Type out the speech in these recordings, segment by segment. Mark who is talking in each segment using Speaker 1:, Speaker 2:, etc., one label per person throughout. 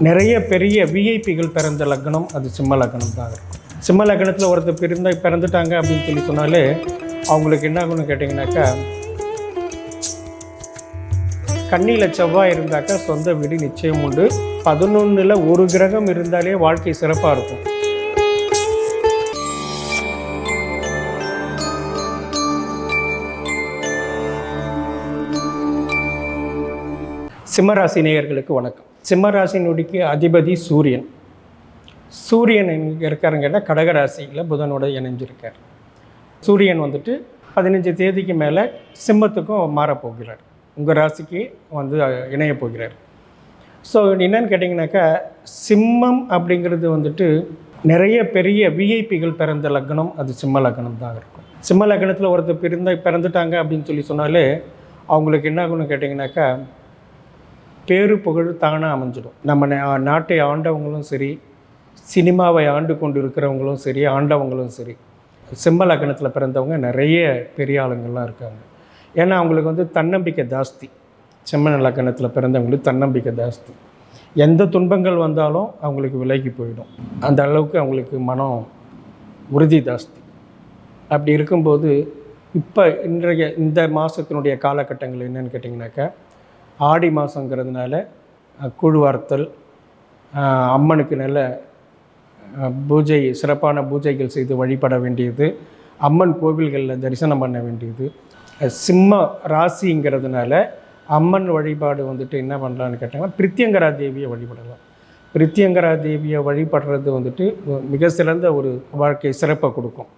Speaker 1: நிறைய பெரிய விஐபிகள் பிறந்த லக்னம் அது சிம்ம லக்னம் தான் இருக்கும் சிம்ம லக்னத்தில் ஒருத்தர் பிறந்த பிறந்துட்டாங்க அப்படின்னு சொல்லி சொன்னாலே அவங்களுக்கு என்ன ஆகும்னு கேட்டிங்கனாக்கா கண்ணியில் செவ்வாய் இருந்தாக்கா சொந்த வீடு நிச்சயம் உண்டு. பதினொன்றில் ஒரு கிரகம் இருந்தாலே வாழ்க்கை சிறப்பாக இருக்கும். சிம்மராசி நேயர்களுக்கு வணக்கம். சிம்மராசினுடைய அதிபதி சூரியன். சூரியன் எங்கே இருக்காருன்னு கேட்டால் கடகராசியில் புதனோட இணைஞ்சிருக்கார். சூரியன் வந்துட்டு பதினஞ்சு தேதிக்கு மேலே சிம்மத்துக்கும் மாறப்போகிறார். உங்கள் ராசிக்கு வந்து இணைய போகிறார். ஸோ என்னன்னு கேட்டிங்கனாக்கா சிம்மம் அப்படிங்கிறது வந்துட்டு நிறைய பெரிய விஐபிகள் பிறந்த லக்னம் அது சிம்ம லக்னம் தான் இருக்கும். சிம்ம லக்னத்தில் ஒருத்தர் பிறந்த பிறந்துட்டாங்க அப்படின்னு சொல்லி சொன்னாலே அவங்களுக்கு என்ன ஆகும்னு கேட்டிங்கனாக்கா பேரு புகழ் தானாக அமைஞ்சிடும். நம்ம நாட்டை ஆண்டவங்களும் சரி சினிமாவை ஆண்டு கொண்டு இருக்கிறவங்களும் சரி ஆண்டவங்களும் சரி சிம்ம லக்னத்தில் பிறந்தவங்க நிறைய பெரிய ஆளுங்கள்லாம் இருக்காங்க. ஏன்னா அவங்களுக்கு வந்து தன்னம்பிக்கை ஜாஸ்தி. செம்மன லக்னத்தில் பிறந்தவங்களுக்கு தன்னம்பிக்கை ஜாஸ்தி. எந்த துன்பங்கள் வந்தாலும் அவங்களுக்கு விலகி போயிடும். அந்த அளவுக்கு அவங்களுக்கு மனம் உறுதி ஜாஸ்தி. அப்படி இருக்கும்போது இப்போ இன்றைய இந்த மாதத்தினுடைய காலகட்டங்கள் என்னென்னு கேட்டிங்கனாக்கா ஆடி மாதங்கிறதுனால கூழ்வார்த்தல் அம்மனுக்கு நல்ல பூஜை சிறப்பான பூஜைகள் செய்து வழிபட வேண்டியது அம்மன் கோவில்களில் தரிசனம் பண்ண வேண்டியது. சிம்ம ராசிங்கிறதுனால அம்மன் வழிபாடு வந்துட்டு என்ன பண்ணலான்னு கேட்டாங்கன்னா பிரித்தியங்கரா தேவியை வழிபடலாம். பிரித்தியங்கரா தேவியை வழிபடுறது வந்துட்டு மிக சிறந்த ஒரு வாழ்க்கை சிறப்பை கொடுக்கும்.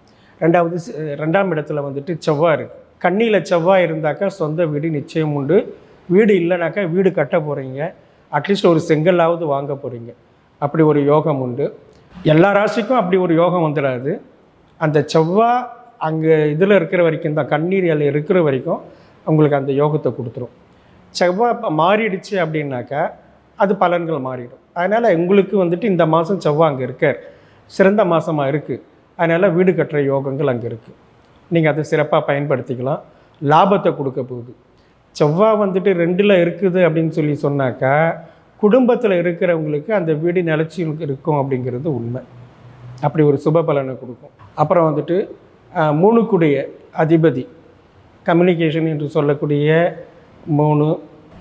Speaker 1: ரெண்டாவது ரெண்டாம் இடத்துல வந்துட்டு செவ்வாய் இருக்குது கண்ணியில் செவ்வாய் இருந்தாக்கா சொந்த வீடு நிச்சயம் உண்டு. வீடு இல்லைனாக்கா வீடு கட்ட போகிறீங்க அட்லீஸ்ட் ஒரு செங்கல்லாவது வாங்க போகிறீங்க அப்படி ஒரு யோகம் உண்டு. எல்லா ராசிக்கும் அப்படி ஒரு யோகம் வந்துடாது அந்த செவ்வாய் அங்கே இதில் இருக்கிற வரைக்கும் தான் கண்ணீர் எல்லை இருக்கிற வரைக்கும் உங்களுக்கு அந்த யோகத்தை கொடுத்துரும். செவ்வாய் இப்போ மாறிடுச்சு அப்படின்னாக்கா அது பலன்கள் மாறிடும். அதனால் உங்களுக்கு வந்துட்டு இந்த மாதம் செவ்வாய் அங்கே இருக்கார். சிறந்த மாதமாக இருக்குது அதனால் வீடு கட்டுற யோகங்கள் அங்கே இருக்குது நீங்கள் அதை சிறப்பாக பயன்படுத்திக்கலாம். லாபத்தை கொடுக்க போகுது. செவ்வாய் வந்துட்டு ரெண்டில் இருக்குது அப்படின்னு சொல்லி சொன்னாக்கா குடும்பத்தில் இருக்கிறவங்களுக்கு அந்த வீடு நிலச்சி இருக்கும் அப்படிங்கிறது உண்மை. அப்படி ஒரு சுப பலனை கொடுக்கும். அப்புறம் வந்துட்டு மூணுக்குடைய அதிபதி கம்யூனிகேஷன் என்று சொல்லக்கூடிய மூணு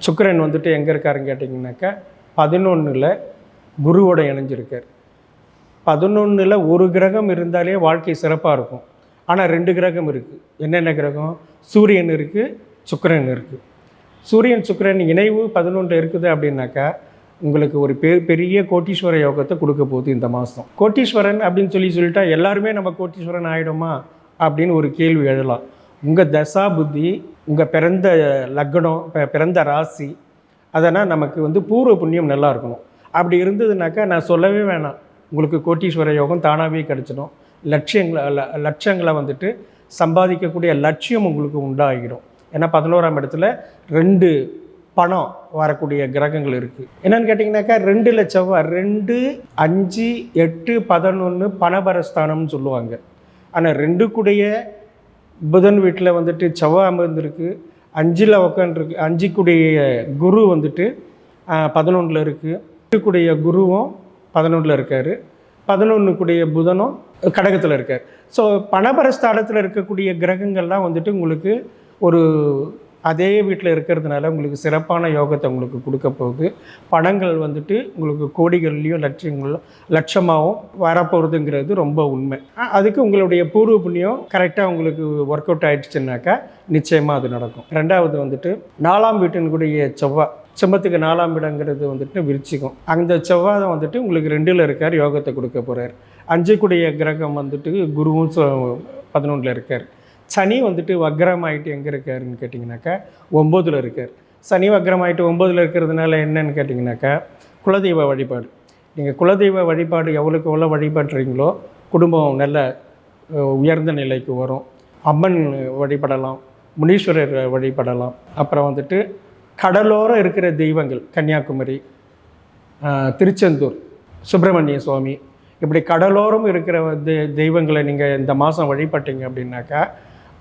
Speaker 1: சுக்கரன் வந்துட்டு எங்கே இருக்காருன்னு கேட்டிங்கனாக்கா பதினொன்றில் குருவோட இணைஞ்சிருக்கார். பதினொன்றில் ஒரு கிரகம் இருந்தாலே வாழ்க்கை சிறப்பாக இருக்கும். ஆனால் ரெண்டு கிரகம் இருக்குது என்னென்ன கிரகம்? சூரியன் இருக்குது சுக்கரன் இருக்குது சூரியன் சுக்கிரன் இணைவு பதினொன்று இருக்குது அப்படின்னாக்கா உங்களுக்கு ஒரு பெ பெரிய கோட்டீஸ்வர யோகத்தை கொடுக்க போகுது இந்த மாதம் கோட்டீஸ்வரன் அப்படின்னு சொல்லி சொல்லிட்டா எல்லாருமே நம்ம கோட்டீஸ்வரன் ஆகிடுமா அப்படின்னு ஒரு கேள்வி எழலாம். உங்கள் தசா புத்தி உங்கள் பிறந்த லக்னம் பிறந்த ராசி அதனால் நமக்கு வந்து பூர்வ புண்ணியம் நல்லா இருக்கணும். அப்படி இருந்ததுனாக்கா நான் சொல்லவே வேணாம். உங்களுக்கு கோட்டீஸ்வர யோகம் தானாகவே கிடச்சிடும். லட்சியங்களை லட்சங்களை வந்துட்டு சம்பாதிக்கக்கூடிய லட்சியம் உங்களுக்கு உண்டாகிடும். ஏன்னா பதினோராம் இடத்துல ரெண்டு பணம் வரக்கூடிய கிரகங்கள் இருக்குது என்னன்னு கேட்டிங்கனாக்கா ரெண்டில் செவ்வாய் ரெண்டு அஞ்சு எட்டு பதினொன்று பணபரஸ்தானம்னு சொல்லுவாங்க. ஆனால் ரெண்டுக்குடைய புதன் வீட்டில் வந்துட்டு செவ்வாய் அமர்ந்திருக்கு அஞ்சில் உட்காந்துருக்கு அஞ்சுக்குடைய குரு வந்துட்டு பதினொன்றில் இருக்குது எட்டுக்குடைய குருவும் பதினொன்றில் இருக்கார். பதினொன்றுக்குடைய புதனும் கடகத்தில் இருக்கார். ஸோ பணபரஸ்தானத்தில் இருக்கக்கூடிய கிரகங்கள்லாம் வந்துட்டு உங்களுக்கு ஒரு அதே வீட்டில் இருக்கிறதுனால உங்களுக்கு சிறப்பான யோகத்தை உங்களுக்கு கொடுக்க போகுது. பணங்கள் வந்துட்டு உங்களுக்கு கோடிகள்லேயும் லட்சங்களும் லட்சமாகவும் வரப்போகிறதுங்கிறது ரொம்ப உண்மை. அதுக்கு உங்களுடைய பூர்வ புண்ணியம் கரெக்டாக உங்களுக்கு ஒர்க் அவுட் ஆகிடுச்சுனாக்கா நிச்சயமாக அது நடக்கும். ரெண்டாவது வந்துட்டு நாலாம் வீட்டினுடைய செவ்வாய் செம்பத்துக்கு நாலாம் இடங்கிறது வந்துட்டு விரிச்சிக்கும் அந்த செவ்வாய் வந்துட்டு உங்களுக்கு ரெண்டில் இருக்கார் யோகத்தை கொடுக்க போகிறார் அஞ்சுக்குடைய கிரகம் வந்துட்டு குருவும் பதினொன்றில் இருக்கார். சனி வந்துட்டு வக்ரமாயிட்டு எங்கே இருக்காருன்னு கேட்டிங்கனாக்கா ஒம்போதில் இருக்கார். சனி வக்ரமாயிட்டு ஒம்போதில் இருக்கிறதுனால என்னன்னு கேட்டிங்கனாக்கா குலதெய்வ வழிபாடு. நீங்கள் குலதெய்வ வழிபாடு எவ்வளோக்கு எவ்வளோ வழிபடுறீங்களோ குடும்பம் நல்ல உயர்ந்த நிலைக்கு வரும். அம்மன் வழிபடலாம் முனீஸ்வரர் வழிபடலாம். அப்புறம் வந்துட்டு கடலோரம் இருக்கிற தெய்வங்கள் கன்னியாகுமரி திருச்செந்தூர் சுப்பிரமணிய சுவாமி. இப்படி கடலோரம் இருக்கிற தெ- தெய்வங்களை நீங்கள் இந்த மாதம் வழிபட்டீங்க அப்படின்னாக்கா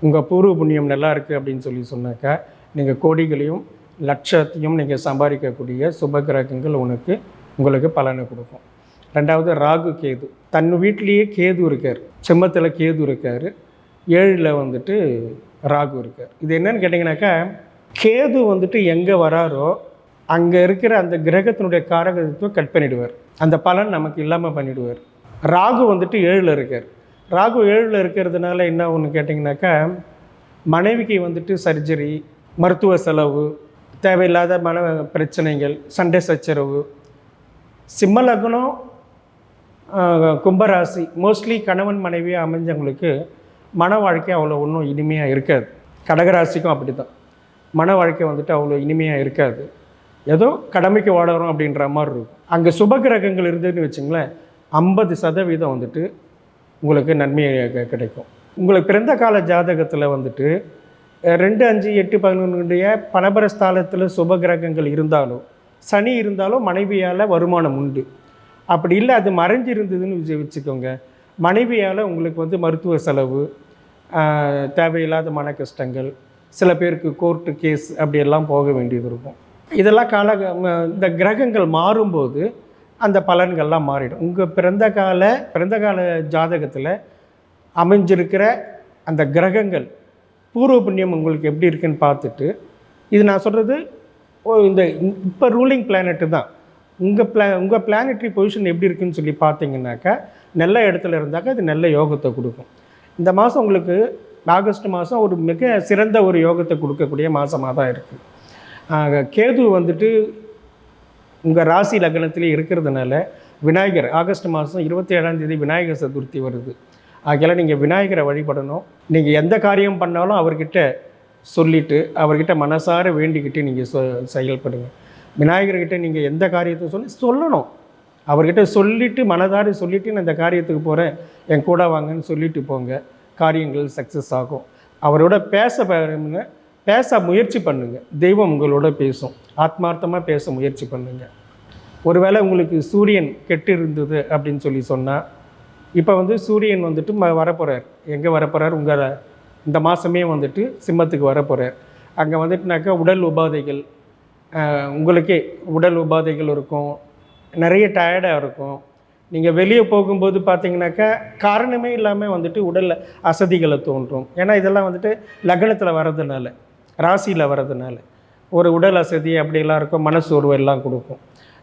Speaker 1: உங்கள் பூர்வ புண்ணியம் நல்லா இருக்குது அப்படின்னு சொல்லி சொன்னாக்கா நீங்கள் கோடிகளையும் லட்சத்தையும் நீங்கள் சம்பாதிக்கக்கூடிய சுப கிரகங்கள் உனக்கு உங்களுக்கு பலனை கொடுக்கும். ரெண்டாவது ராகு கேது. தன் வீட்டிலேயே கேது இருக்கார். சிம்மத்தில் கேது இருக்கார். ஏழில் வந்துட்டு ராகு இருக்கார். இது என்னன்னு கேட்டிங்கனாக்கா கேது வந்துட்டு எங்கே வராரோ அங்கே இருக்கிற அந்த கிரகத்தினுடைய காரகத்துவம் கட் பண்ணிடுவார். அந்த பலன் நமக்கு இல்லாமல் பண்ணிடுவார். ராகு வந்துட்டு ஏழில் இருக்கார். ராகு ஏழில் இருக்கிறதுனால என்ன ஒன்று கேட்டிங்கனாக்கா மனைவிக்கு வந்துட்டு சர்ஜரி மருத்துவ செலவு தேவையில்லாத மன பிரச்சனைகள் சண்டை சச்சரவு சிம்ம லக்னம் கும்பராசி மோஸ்ட்லி கணவன் மனைவியாக அமைஞ்சவங்களுக்கு மன வாழ்க்கை அவ்வளோ ஒன்றும் இனிமையாக இருக்காது. கடகராசிக்கும் அப்படி தான் மன வாழ்க்கை வந்துட்டு அவ்வளோ இனிமையாக இருக்காது. ஏதோ கடமைக்கு வாடகிறோம் அப்படின்ற மாதிரி இருக்கும். அங்கே சுப கிரகங்கள் இருந்ததுன்னு வச்சுங்களேன் ஐம்பது சதவீதம் வந்துட்டு உங்களுக்கு நன்மை கிடைக்கும். உங்களுக்கு பிறந்த கால ஜாதகத்தில் வந்துட்டு ரெண்டு அஞ்சு எட்டு பதினொன்றுடைய பணபரஸ்தாலத்தில் சுப கிரகங்கள் இருந்தாலும் சனி இருந்தாலும் மனைவியால் வருமானம் உண்டு. அப்படி இல்லை அது மறைஞ்சு இருந்ததுன்னு வச்சுக்கோங்க. மனைவியால் உங்களுக்கு வந்து மருத்துவ செலவு தேவையில்லாத மன கஷ்டங்கள் சில பேருக்கு கோர்ட்டு கேஸ் அப்படியெல்லாம் போக வேண்டியது இருக்கும். இதெல்லாம் கால இந்த கிரகங்கள் மாறும்போது அந்த பலன்கள்லாம் மாறிடும். உங்கள் பிறந்த கால பிறந்த கால ஜாதகத்தில் அமைஞ்சிருக்கிற அந்த கிரகங்கள் பூர்வ புண்ணியம் உங்களுக்கு எப்படி இருக்குன்னு பார்த்துட்டு இது நான் சொல்கிறது ஓ இந்த இப்போ ரூலிங் பிளானெட்டு தான். உங்கள் பிளா உங்கள் பிளானட்ரி பொசிஷன் எப்படி இருக்குன்னு சொல்லி பார்த்தீங்கன்னாக்கா நல்ல இடத்துல இருந்தாக்கா அது நல்ல யோகத்தை கொடுக்கும். இந்த மாதம் உங்களுக்கு ஆகஸ்ட் மாதம் ஒரு மிக சிறந்த ஒரு யோகத்தை கொடுக்கக்கூடிய மாதமாக தான் இருக்குது கேது வந்துட்டு உங்கள் ராசி லக்னத்திலே இருக்கிறதுனால விநாயகர் ஆகஸ்ட் மாதம் இருபத்தி ஏழாம் தேதி விநாயகர் சதுர்த்தி வருது. ஆகையால் நீங்கள் விநாயகரை வழிபடணும். நீங்கள் எந்த காரியம் பண்ணாலும் அவர்கிட்ட சொல்லிவிட்டு அவர்கிட்ட மனசார வேண்டிக்கிட்டு நீங்கள் சொ செயல்படுங்க. விநாயகர்கிட்ட நீங்கள் எந்த காரியத்தை சொல்லி சொல்லணும். அவர்கிட்ட சொல்லிவிட்டு மனதார சொல்லிவிட்டு நான் இந்த காரியத்துக்கு போகிறேன் என் கூட வாங்கன்னு சொல்லிவிட்டு போங்க. காரியங்கள் சக்ஸஸ் ஆகும். அவரோட பேச பாருங்க. பேச முயற்சி பண்ணுங்க. தெய்வம் உங்களோட பேசும். ஆத்மார்த்தமாக பேச முயற்சி பண்ணுங்க. ஒருவேளை உங்களுக்கு சூரியன் கெட்டு இருந்தது அப்படின்னு சொல்லி சொன்னால் இப்போ வந்து சூரியன் வந்துட்டு ம வரப்போகிறார் எங்கே வரப்போகிறார் உங்கள் இந்த மாதமே வந்துட்டு சிம்மத்துக்கு வரப்போகிறார் அங்கே வந்துட்டுனாக்கா உடல் உபாதைகள் உங்களுக்கே உடல் உபாதைகள் இருக்கும். நிறைய டயர்டாக இருக்கும். நீங்கள் வெளியே போகும்போது பார்த்தீங்கன்னாக்கா காரணமே இல்லாமல் வந்துட்டு உடலில் அசதிகளை தோன்றும். ஏன்னா இதெல்லாம் வந்துட்டு லக்னத்தில் வர்றதுனால. ராசியில் வர்றதுனால. ஒரு உடல் அசதி அப்படிலாம் இருக்கும் மனசோர்வு எல்லாம் கொடுக்கும்.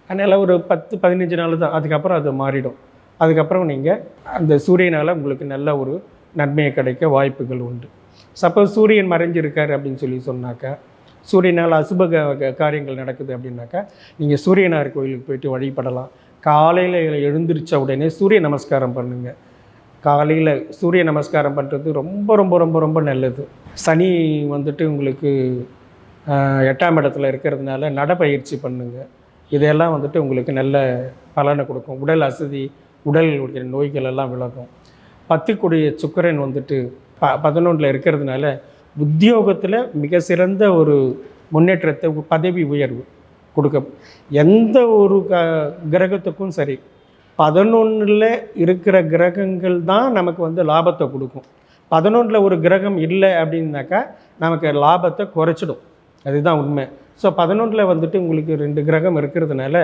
Speaker 1: அதனால் ஒரு பத்து பதினஞ்சு நாள் தான் அதுக்கப்புறம் அது மாறிடும். அதுக்கப்புறம் நீங்கள் அந்த சூரியனால் உங்களுக்கு நல்ல ஒரு நன்மையை கிடைக்க வாய்ப்புகள் உண்டு. சப்போஸ் சூரியன் மறைஞ்சிருக்காரு அப்படின்னு சொல்லி சொன்னாக்கா சூரியனால் அசுப க- காரியங்கள் நடக்குது அப்படின்னாக்கா நீங்கள் சூரியனார் கோயிலுக்கு போயிட்டு வழிபடலாம். காலையில் எழுந்திரிச்ச உடனே சூரிய நமஸ்காரம் பண்ணுங்கள் காலையில் சூரிய நமஸ்காரம் பண்ணுறது ரொம்ப ரொம்ப ரொம்ப ரொம்ப நல்லது. சனி வந்துட்டு உங்களுக்கு எட்டாம் இடத்துல இருக்கிறதுனால நடைப்பயிற்சி பண்ணுங்கள் இதெல்லாம் வந்துட்டு உங்களுக்கு நல்ல பலனை கொடுக்கும். உடல் அசதி உடலுடைய நோய்கள் எல்லாம் விலகும். பத்துக்குடிய சுக்கரன் வந்துட்டு ப பதினொன்றில் இருக்கிறதுனால உத்தியோகத்தில் மிக சிறந்த ஒரு முன்னேற்றத்தை பதவி உயர்வு கொடுக்க எந்த ஒரு க கிரகத்துக்கும் சரி பதினொன்றில் இருக்கிற கிரகங்கள் தான் நமக்கு வந்து லாபத்தை கொடுக்கும். பதினொன்றில் ஒரு கிரகம் இல்லை அப்படின்னாக்கா நமக்கு லாபத்தை குறைச்சிடும். அதுதான் உண்மை. ஸோ பதினொன்றில் வந்துட்டு உங்களுக்கு ரெண்டு கிரகம் இருக்கிறதுனால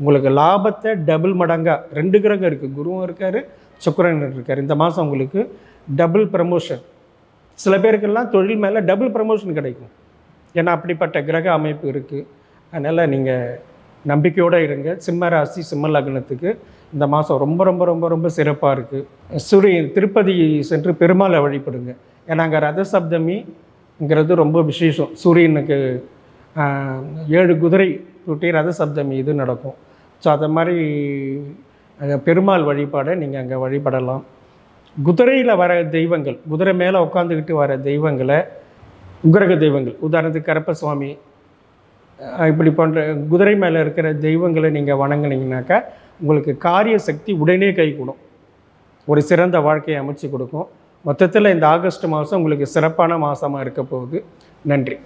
Speaker 1: உங்களுக்கு லாபத்தை டபுள் மடங்காக ரெண்டு கிரகம் இருக்குது குருவும் இருக்கார் சுக்கரன் இருக்கார். இந்த மாதம் உங்களுக்கு டபுள் ப்ரமோஷன் சில பேருக்கெல்லாம் தொழில் மேலே டபுள் ப்ரமோஷன் கிடைக்கும். ஏன்னா அப்படிப்பட்ட கிரக அமைப்பு இருக்குது அதனால் நீங்கள் நம்பிக்கையோடு இருங்க. சிம்ம ராசி சிம்ம லக்னத்துக்கு இந்த மாதம் ரொம்ப ரொம்ப ரொம்ப ரொம்ப சிறப்பாக இருக்குது சூரியன் திருப்பதி சென்று பெருமாளை வழிபடுங்க. ஏன்னா அங்கே ரத சப்தமிங்கிறது ரொம்ப விசேஷம். சூரியனுக்கு ஏழு குதிரை கூட்டி ரத சப்தமி இது நடக்கும். ஸோ அதை மாதிரி அங்கே பெருமாள் வழிபாடை நீங்கள் அங்கே வழிபடலாம். குதிரையில் வர தெய்வங்கள் குதிரை மேலே உட்காந்துக்கிட்டு வர தெய்வங்களை கிரக தெய்வங்கள். உதாரணத்துக்கு கரப்ப சுவாமி இப்படி போன்ற குதிரை மேலே இருக்கிற தெய்வங்களை நீங்கள் வணங்குனீங்கனாக்கா உங்களுக்கு காரிய சக்தி உடனே கைகூடும் ஒரு சிறந்த வாழ்க்கையை அமைச்சு கொடுக்கும். மொத்தத்தில் இந்த ஆகஸ்ட் மாதம் உங்களுக்கு சிறப்பான மாதமாக இருக்க போகுது. நன்றி.